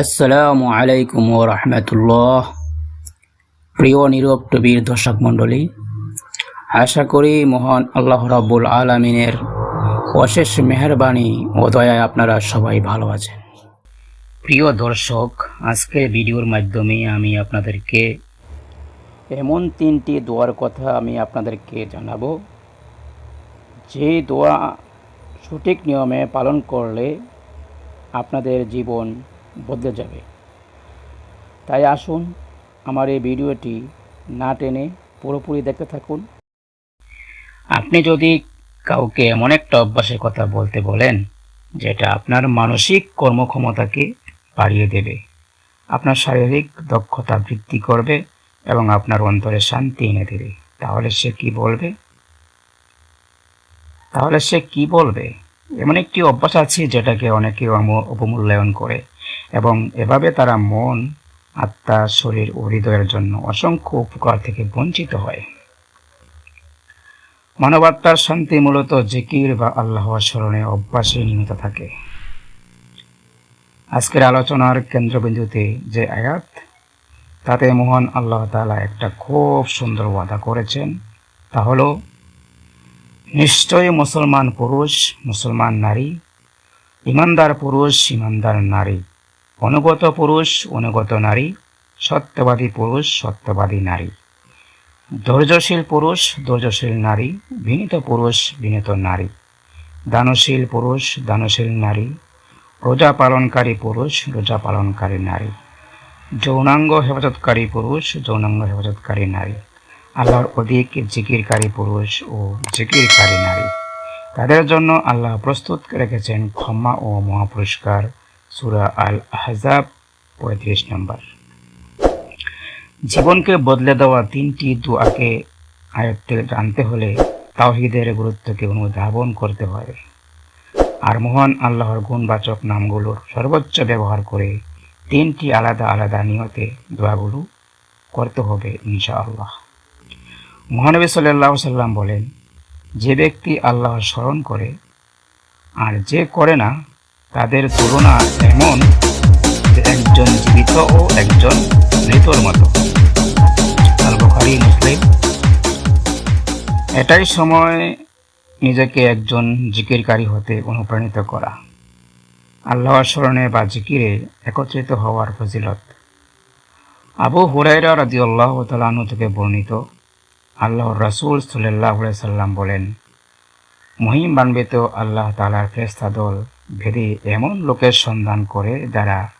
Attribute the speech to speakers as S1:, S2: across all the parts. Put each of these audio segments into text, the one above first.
S1: আসসালামু আলাইকুম ও রহমতুল্লাহ। প্রিয় নীরব টবির দর্শক মণ্ডলী, আশা করি মহান আল্লাহ রাব্বুল আলমিনের অশেষ মেহরবানি ও দয়ায় আপনারা সবাই ভালো আছেন। প্রিয় দর্শক আজকের ভিডিওর মাধ্যমে আমি আপনাদেরকে এমন তিনটি দোয়ার কথা আমি আপনাদেরকে জানাব। যে দোয়া সঠিক নিয়মে পালন করলে আপনাদের জীবন বদলে যাবে। তাই আসুন আমার এই ভিডিওটি না টেনে পুরোপুরি দেখতে থাকুন। আপনি যদি কাউকে এমন একটা অভ্যাসের কথা বলতে বলেন, যেটা আপনার মানসিক কর্মক্ষমতাকে বাড়িয়ে দেবে, আপনার শারীরিক দক্ষতা বৃদ্ধি করবে এবং আপনার অন্তরে শান্তি এনে দেবে, তাহলে সে কি বলবে? তাহলে সে কি বলবে? এমন একটি অভ্যাস আছে যেটাকে অনেকে অবমূল্যায়ন করে। এবং এভাবে তারা মন, আত্মা, শরীর ও হৃদয়ের জন্য অসংখ্য উপকার থেকে বঞ্চিত হয়। মানবাত্মার শান্তি মূলত জিকির বা আল্লাহ স্মরণে অভ্যাসে নিমিত থাকে। আজকের আলোচনার কেন্দ্রবিন্দুতে যে আয়াত, তাতে মহান আল্লাহ তাআলা একটা খুব সুন্দর ওয়াদা করেছেন। তা হল, নিশ্চয়ই মুসলমান পুরুষ, মুসলমান নারী, ইমানদার পুরুষ, ইমানদার নারী অনুগত পুরুষ, অনুগত নারী, সত্যবাদী পুরুষ, সত্যবাদী নারী। ধৈর্যশীল পুরুষ, ধৈর্যশীল নারী, বিনীত পুরুষ, বিনীত নারী। দানশীল পুরুষ, দানশীল নারী। রোজা পালনকারী পুরুষ, রোজা পালনকারী নারী। যৌনাঙ্গ হেফাজতকারী পুরুষ, যৌনাঙ্গ হেফাজতকারী নারী। আল্লাহর অধিক জিকিরকারী পুরুষ ও জিকিরকারী নারী। তাদের জন্য আল্লাহ প্রস্তুত রেখেছেন ক্ষমা ও মহাপুরস্কার। সুরা আল আহজাব পঁয়ত্রিশ নম্বর। জীবনকে বদলে দেওয়া তিনটি দুয়াকে আয়ত্তে জানতে হলে তাওহিদের গুরুত্বকে অনুধাবন করতে হবে আর মহান আল্লাহর গুণবাচক নামগুলোর সর্বোচ্চ ব্যবহার করে তিনটি আলাদা আলাদা নিয়তে দোয়াগুলো করতে হবে ইনশাআল্লাহ। মহানবী সাল্লাহ সাল্লাম বলেন, যে ব্যক্তি আল্লাহর স্মরণ করে আর যে করে না তাদের তুলনা এমন একজন জীবিত ও একজন মৃতর মতো। আল বুখারী, মুসলিম। এটাই সময় নিজেকে একজন জিকিরকারী হতে অনুপ্রাণিত করা। আল্লাহর স্মরণে বা জিকিরে একত্রিত হওয়ার ফজিলত। আবু হুরাইরা রাজি আল্লাহ তালানু থেকে বর্ণিত আল্লাহর রাসূল সাল্লাহ সাল্লাম বলেন মহিমান্বিত আল্লাহ তালার ফেরেশতা দল ভেদে এমন লোকের সন্ধান করে যারা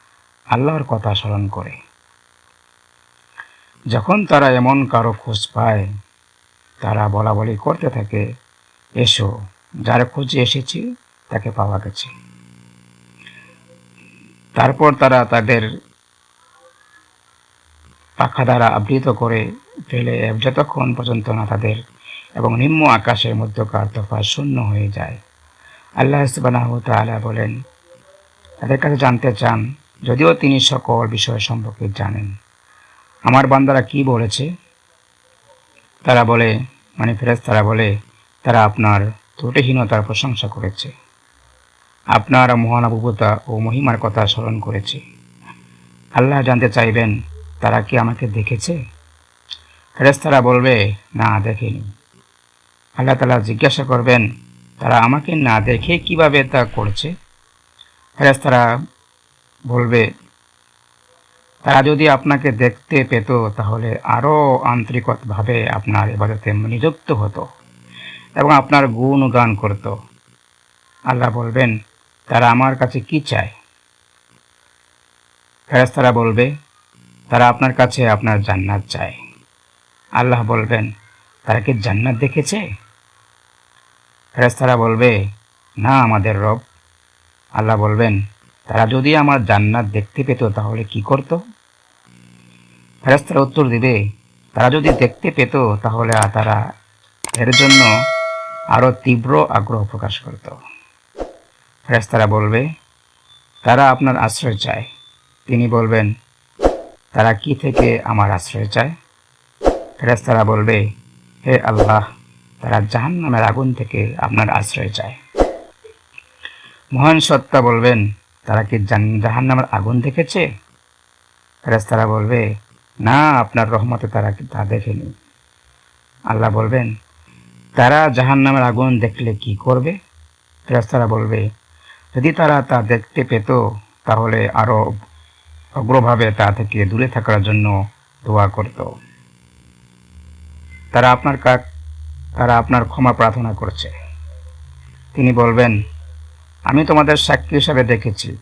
S1: আল্লাহর কথা স্মরণ করে। যখন তারা এমন কারও খোঁজ পায়, তারা বলা বলি করতে থাকে, এসো, যার খোঁজে এসেছি, তাকে পাওয়া গেছে। তারপর তারা তাদের পাখা দ্বারা আবৃত করে ফেলে যতক্ষণ পর্যন্ত না তাদের এবং নিম্ন আকাশের মধ্যকার তফাৎ শূন্য হয়ে যায়। আল্লাহ সুবানাহ তাআলা বলেন, তাদের কাছে জানতে চান, যদিও তিনি সকল বিষয় সম্পর্কে জানেন। আমার বান্দারা কি বলেছে? তারা বলে মানে ফেরেজ তারা বলে, তারা আপনার ত্রুটিহীনতার প্রশংসা করেছে। আপনার মহানুভবতা ও মহিমার কথা স্মরণ করেছে। আল্লাহ জানতে চাইবেন, তারা কি আমাকে দেখেছে? ফেরেস্তারা বলবে, না, দেখেনি। আল্লাহ তালা জিজ্ঞাসা করবেন তারা আমাকে না দেখে কীভাবে তা করছে? ফেরেস্তারা বলবে, তারা যদি আপনাকে দেখতে পেত, তাহলে আরও আন্তরিকতভাবে আপনার এবাদতে নিযুক্ত হতো এবং আপনার গুণ গান করত। আল্লাহ বলবেন, তারা আমার কাছে কি চায়? ফেরেস্তারা বলবে, তারা আপনার কাছে আপনার জান্নাত চায়। আল্লাহ বলবেন, তারা কি জান্নাত দেখেছে? ফেরেস্তারা বলবে, না আমাদের রব। আল্লাহ বলবেন, তারা যদি আমার জান্নাত দেখতে পেত, তাহলে কি করত? ফেরেস্তারা উত্তর দিবে, তারা যদি দেখতে পেত, তাহলে তারা এর জন্য আরও তীব্র আগ্রহ প্রকাশ করত। ফেরেস্তারা বলবে, তারা আপনার আশ্রয় চায়। তিনি বলবেন, তারা কি থেকে আমার আশ্রয় চায়? ফেরেস্তারা বলবে, হে আল্লাহ তারা জাহান নামের আগুন থেকে আপনার আশ্রয় চায়। মহান সত্তা বলবেন, তারা কি জাহান নামের আগুন দেখেছে? ফেরেস্তারা বলবে, না, আপনার রহমতে তারা তা দেখেনি। আল্লাহ বলবেন, তারা জাহান নামের আগুন দেখলে কি করবে? ফেরেস্তারা বলবে, যদি তারা তা দেখতে পেত, তাহলে আরও অগ্রভাবে তা থেকে দূরে থাকার জন্য দোয়া করত। তারা আপনার কাক তারা আপনার ক্ষমা প্রার্থনা করছে। তিনি বলবেন, আমি তোমাদের সাক্ষী হিসাবে দেখেছি।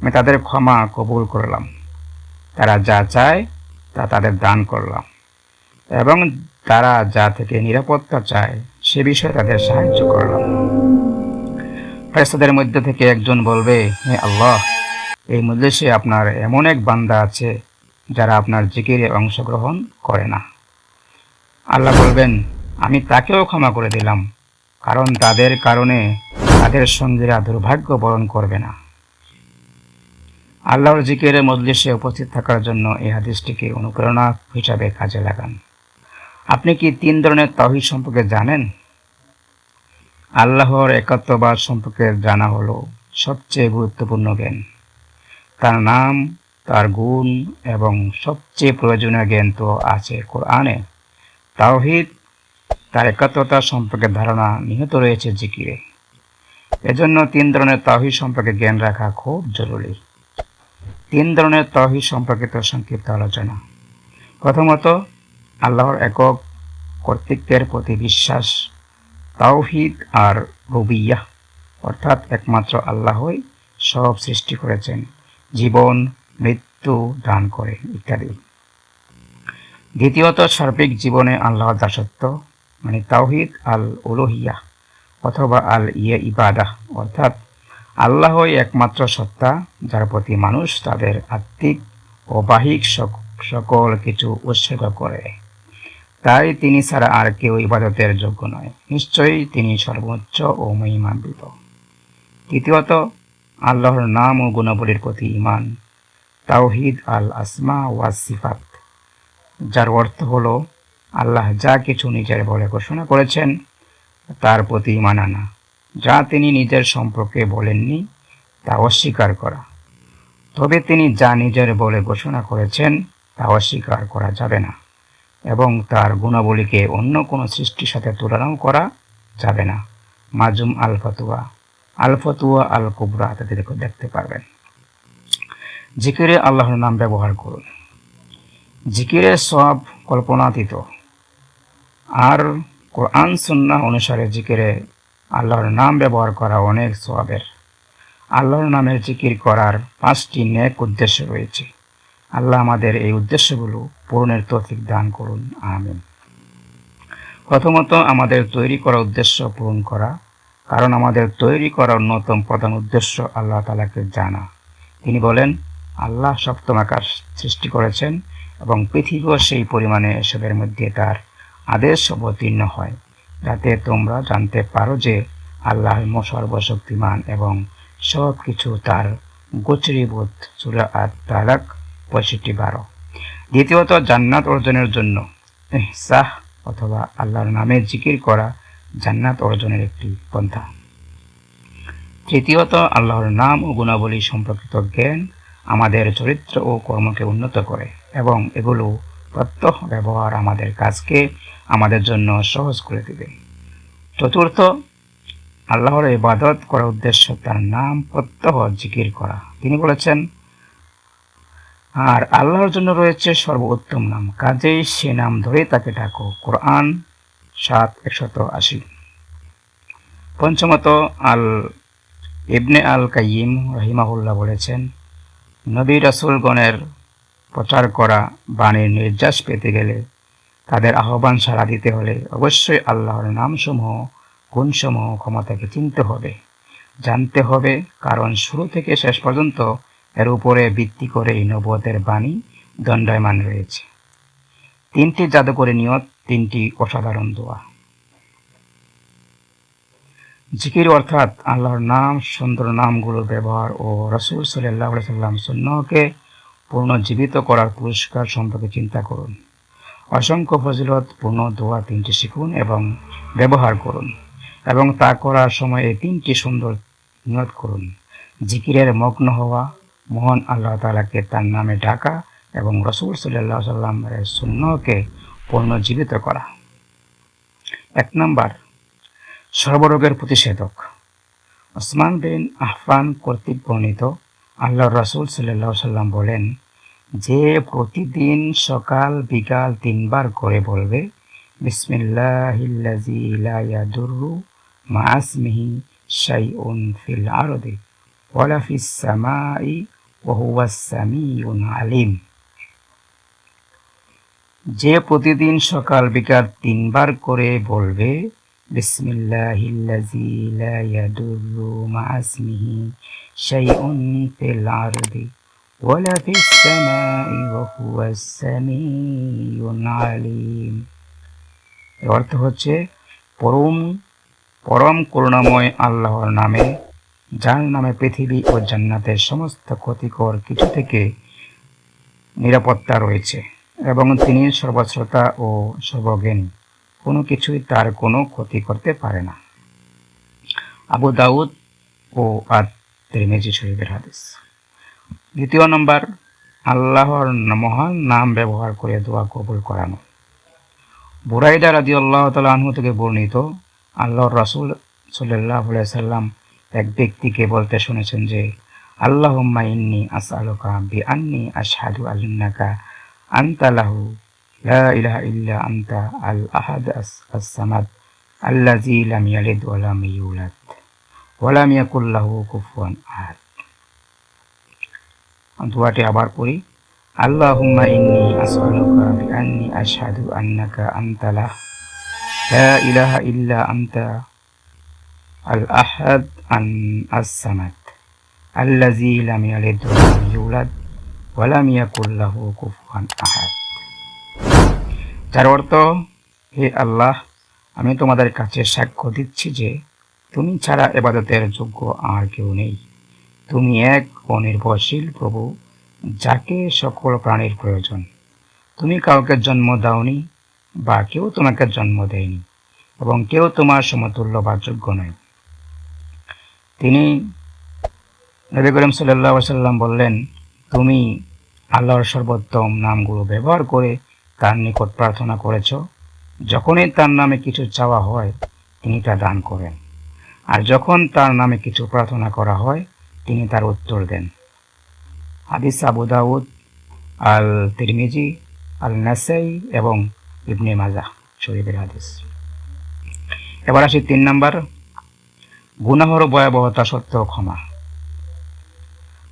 S1: আমি তাদের ক্ষমা কবুল করলাম। তারা যা চায়, তা তাদের দান করলাম। এবং তারা যা থেকে নিরাপত্তা চায়, সে বিষয়ে তাদের সাহায্য করলাম। ফেরেস্তাদের মধ্যে থেকে একজন বলবে, হে আল্লাহ, এই মজলিসে আপনার এমন এক বান্দা আছে, যারা আপনার জিকিরে অংশগ্রহণ করে না। আল্লাহ বলবেন আমি তাকেও ক্ষমা করে দিলাম, কারণ তাদের কারণে তাদের সঙ্গীরা দুর্ভাগ্য বরণ করবে না। আল্লাহর জিকিরের মজলিসে উপস্থিত থাকার জন্য এই হাদিসটিকে অনুপ্রেরণা হিসাবে কাজে লাগান। আপনি কি তিন ধরনের তহিদ সম্পর্কে জানেন? আল্লাহর একাত্মবাদ সম্পর্কে জানা হলো সবচেয়ে গুরুত্বপূর্ণ জ্ঞান। তার নাম, তার গুণ এবং সবচেয়ে প্রয়োজনীয় জ্ঞান তো আছে কোরআনে। তাওহিদ তার একাত্মতা সম্পর্কে ধারণা নিহত রয়েছে জিকিরে। এজন্য তিন ধরনের তাহিদ সম্পর্কে জ্ঞান রাখা খুব জরুরি। তিন ধরনের তহিদ সম্পর্কিত সংক্ষিপ্ত আলোচনা। প্রথমত, আল্লাহর একক কর্তৃত্বের প্রতি বিশ্বাস, তাওহিদ আর রবিয়া অর্থাৎ একমাত্র আল্লাহই সব সৃষ্টি করেছেন, জীবন, মৃত্যু দান করে ইত্যাদি। দ্বিতীয়ত, সার্বিক জীবনে আল্লাহর দাসত্ব মানে তাওহিদ আল উলোহিয়া অথবা আল ইয়ে ইবাদা, অর্থাৎ আল্লাহই একমাত্র সত্তা যার প্রতি মানুষ তাদের আত্মিক ও বাহিক সকল কিছু উৎসর্গ করে। তাই তিনি ছাড়া আর কেউ ইবাদতের যোগ্য নয়। নিশ্চয়ই তিনি সর্বোচ্চ ও মহিমান্বিত। তৃতীয়ত, আল্লাহর নাম ও গুণাবলীর প্রতি ইমান তাওহিদ আল আসমা ওয়াজ সিফাত যার অর্থ হল আল্লাহ যা কিছু নিজের বলে ঘোষণা করেছেন, তার প্রতি ইমান আনা। যা তিনি নিজের সম্পর্কে বলেননি, তা অস্বীকার করা। তবে তিনি যা নিজের বলে ঘোষণা করেছেন, তা অস্বীকার করা যাবে না এবং তার গুণাবলীকে অন্য কোনো সৃষ্টির সাথে তুলনাও করা যাবে না। মাজুম আল ফতুয়া আল ফতুয়া আল কুবরা তাতে দেখতে পারবেন। জিকিরে আল্লাহর নাম ব্যবহার করুন। জিকিরের সব কল্পনাতীত। আর কোরআন সুন্না অনুসারে জিকিরে আল্লাহর নাম ব্যবহার করা অনেক সবের আল্লাহর নামের জিকির করার পাঁচটি নেক উদ্দেশ্য রয়েছে। আল্লাহ আমাদের এই উদ্দেশ্যগুলো পূরণের তৌফিক দান করুন। আমিন। প্রথমত, আমাদের তৈরি করা উদ্দেশ্য পূরণ করা। কারণ আমাদের তৈরি করা অন্যতম প্রধান উদ্দেশ্য আল্লাহ তালাকে জানা। তিনি বলেন, আল্লাহ সপ্তম আকাশ সৃষ্টি করেছেন এবং পৃথিবীও সেই পরিমাণে এসবের মধ্যে তার আদেশ অবতীর্ণ হয়। যাতে তোমরা জানতে পারো যে আল্লাহ সর্বশক্তিমান এবং সব কিছু তার গোচরীবোধ সুরা আর তালাক পঁয়ষট্টি বারো। দ্বিতীয়ত, জান্নাত অর্জনের জন্য সাহ অথবা আল্লাহর নামে জিকির করা জান্নাত অর্জনের একটি পন্থা। তৃতীয়ত, আল্লাহর নাম ও গুণাবলী সম্পর্কিত জ্ঞান আমাদের চরিত্র ও কর্মকে উন্নত করে এবং এগুলো প্রত্যহ ব্যবহার আমাদের কাজকে আমাদের জন্য সহজ করে দেবে। চতুর্থ, আল্লাহর ইবাদত করার উদ্দেশ্য তার নাম প্রত্যহ জিকির করা। তিনি বলেছেন, আর আল্লাহর জন্য রয়েছে সর্বোত্তম নাম। কাজেই সে নাম ধরে তাকে ডাকো। কোরআন সাত, একশত আশি। পঞ্চমত, আল ইবনে আল কাইম রহিমাহুল্লাহ বলেছেন, নবী রাসুলগণের প্রচার করা, বাণীর নির্যাস পেতে গেলে তাদের আহ্বান সাড়া দিতে হলে অবশ্যই আল্লাহর নামসমূহ, গুণসমূহ ক্ষমতাকে চিনতে হবে। জানতে হবে কারণ শুরু থেকে শেষ পর্যন্ত এর উপরে ভিত্তি করে এই নবতের বাণী দণ্ডায়মান রয়েছে। তিনটি জাদুকরী নিয়ত, তিনটি অসাধারণ দোয়া। জিকির অর্থাৎ আল্লাহর নাম, সুন্দর নামগুলোর ব্যবহার ও রসুল সাল্লাহ সাল্লাম সুন্নকে পুনর্জীবিত করার পুরস্কার সম্পর্কে চিন্তা করুন। অসংখ্য ফজিলত পূর্ণ দোয়া তিনটি শিখুন এবং ব্যবহার করুন এবং তা করার সময় এই তিনটি সুন্দর নিয়ত করুন। জিকিরের মগ্ন হওয়া, মোহন আল্লাহ তালাকে তার নামে ডাকা এবং রসুল সাল্লাহ সাল্লামের শূন্যকে পুনর্জীবিত করা। এক নম্বর, সর্বরোগের প্রতিষেধক। ওসমান বিন আহফান কর্তৃক বর্ণিত আল্লাহ রসুল সাল্লাহ সাল্লাম বলেন, যে প্রতিদিন সকাল বিকাল তিনবার করে বলবে বিসমিল্লাহিল্লাজি লা ইয়াদুররু মা আসমিহি ফিল সামাই আলিম। যে প্রতিদিন সকাল বিকাল তিনবার করে বলবে বিসমিল্লাহিল্লাজি লা ইয়াদুররু মা আসমিহি শাইউন ফিল আরদি ولا في السماء وهو السميع العليم এর অর্থ হচ্ছে পরম পরম করুণাময় আল্লাহর নামে যার নামে পৃথিবী ও জান্নাতের সমস্ত ক্ষতিকর কিছু থেকে নিরাপত্তা রয়েছে এবং তিনি সর্বশ্রোতা ও সর্বজ্ঞানী কোনো কিছুই তার কোনো ক্ষতি করতে পারে না। আবু দাউদ ও আদ তিরমিজি শরীফের হাদিস। দ্বিতীয় নম্বর, আল্লাহর মহান নাম ব্যবহার করে দোয়া কবুল করানো। বুরাইদা রাজি আল্লাহ তালু থেকে বর্ণিত আল্লাহর রাসুল সাল্লাহ সাল্লাম এক ব্যক্তিকে বলতে শুনেছেন যে আল্লাহ ইন্নি আসআলুকা বি আন্নি আশহাদু আল্লাকা আনতা লাহু লা ইলাহা ইল্লা আনতা আল আহাদ আস সামাদ আল্লাযী লাম ইয়ালিদ ওয়া লাম ইউলাদ ওয়া লাম ইয়াকুল লাহু কুফুয়ান আহাদ দোয়াটি আবার পড়ি আল্লাহুম্মা ইন্নি আসআলুকা বিআন্নি আশহাদু আন্নাকা আনতা লা ইলাহা ইল্লা আনতা আল আহাদ আন আস-সামাদ আল্লাযী লাম ইয়ালিদ ওয়া লাম ইউলাদ ওয়া লাম ইয়াকুল লাহু কুফুয়ান আহাদ যার অর্থ, হে আল্লাহ, আমি তোমাদের কাছে সাক্ষ্য দিচ্ছি যে তুমি ছাড়া এবাদতের যোগ্য আর কেউ নেই। তুমি এক অনির্ভরশীল প্রভু, যাকে সকল প্রাণীর প্রয়োজন। তুমি কাউকে জন্ম দাওনি বা কেউ তোমাকে জন্ম দেয়নি এবং কেউ তোমার সমতুল্য বা যোগ্য নয়। তিনি নবী করিম সাল্লাহ সাল্লাম বললেন, তুমি আল্লাহর সর্বোত্তম নামগুলো ব্যবহার করে তার নিকট প্রার্থনা করেছ, যখনই তার নামে কিছু চাওয়া হয়, তিনি তা দান করেন। আর যখন তার নামে কিছু প্রার্থনা করা হয়, তিনি তার উত্তর দেন। হাদিস আবু দাউদ আল তিরমিজি আল নাসাই এবং ইবনে মাজা শরীফের হাদিস। এবার আসি তিন নম্বর, গুনাহর ভয়াবহতা সত্ত্বেও ক্ষমা।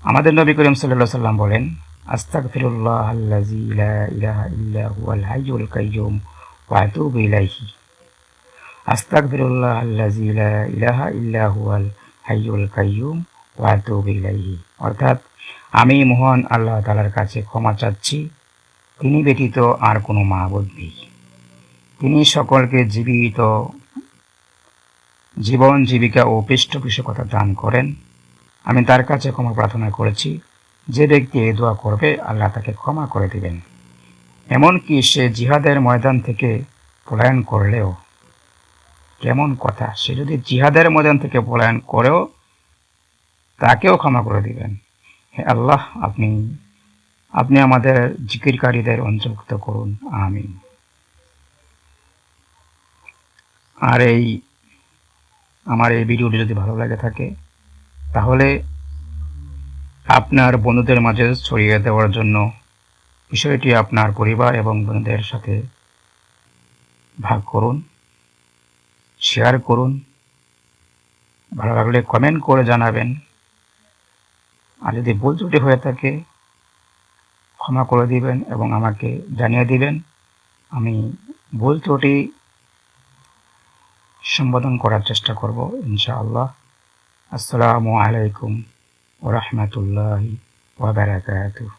S1: আমাদের নবী করিম সাল্লাহ সাল্লাম বলেন ফিরুল্লাহ আল্লাজি ইলা ইলাহা ইল্লা হুয়াল হাইয়ুল কাইয়ুম ওয়া আতুবু ইলাইহি। আস্তাক ফিরুল্লাহ আল্লাজি ইলা ইলাহা ইল্লা হুয়াল হাইয়ুল কাইয়ুম ওয়া আতুবু অর্থাৎ আমি মহান আল্লাহ তালার কাছে ক্ষমা চাচ্ছি, তিনি ব্যতীত আর কোনো মাহবুদ নেই। তিনি সকলকে জীবিত, জীবন জীবিকা ও পৃষ্ঠপোষকতা দান করেন। আমি তার কাছে ক্ষমা প্রার্থনা করেছি। যে ব্যক্তি এই দোয়া করবে, আল্লাহ তাকে ক্ষমা করে দিবেন। এমনকি সে জিহাদের ময়দান থেকে পলায়ন করলেও, কেমন কথা, সে যদি জিহাদের ময়দান থেকে পলায়ন করেও, তাকেও ক্ষমা করে দিবেন। হে আল্লাহ, আপনি আপনি আমাদের জিকিরকারীদের অন্তর্ভুক্ত করুন, আমিন। আর এই, আমার এই ভিডিওটি যদি ভালো লাগে থাকে, তাহলে আপনার বন্ধুদের মাঝে ছড়িয়ে দেওয়ার জন্য বিষয়টি আপনার পরিবার এবং বন্ধুদের সাথে ভাগ করুন শেয়ার করুন। ভালো লাগলে কমেন্ট করে জানাবেন। আর যদি ভুল ত্রুটি হয়ে থাকে, ক্ষমা করে দিবেন এবং আমাকে জানিয়ে দিবেন। আমি ভুল ত্রুটি সম্বোধন করার চেষ্টা করব, ইনশাআল্লাহ। আসসালামু আলাইকুম। ورحمة الله وبركاته.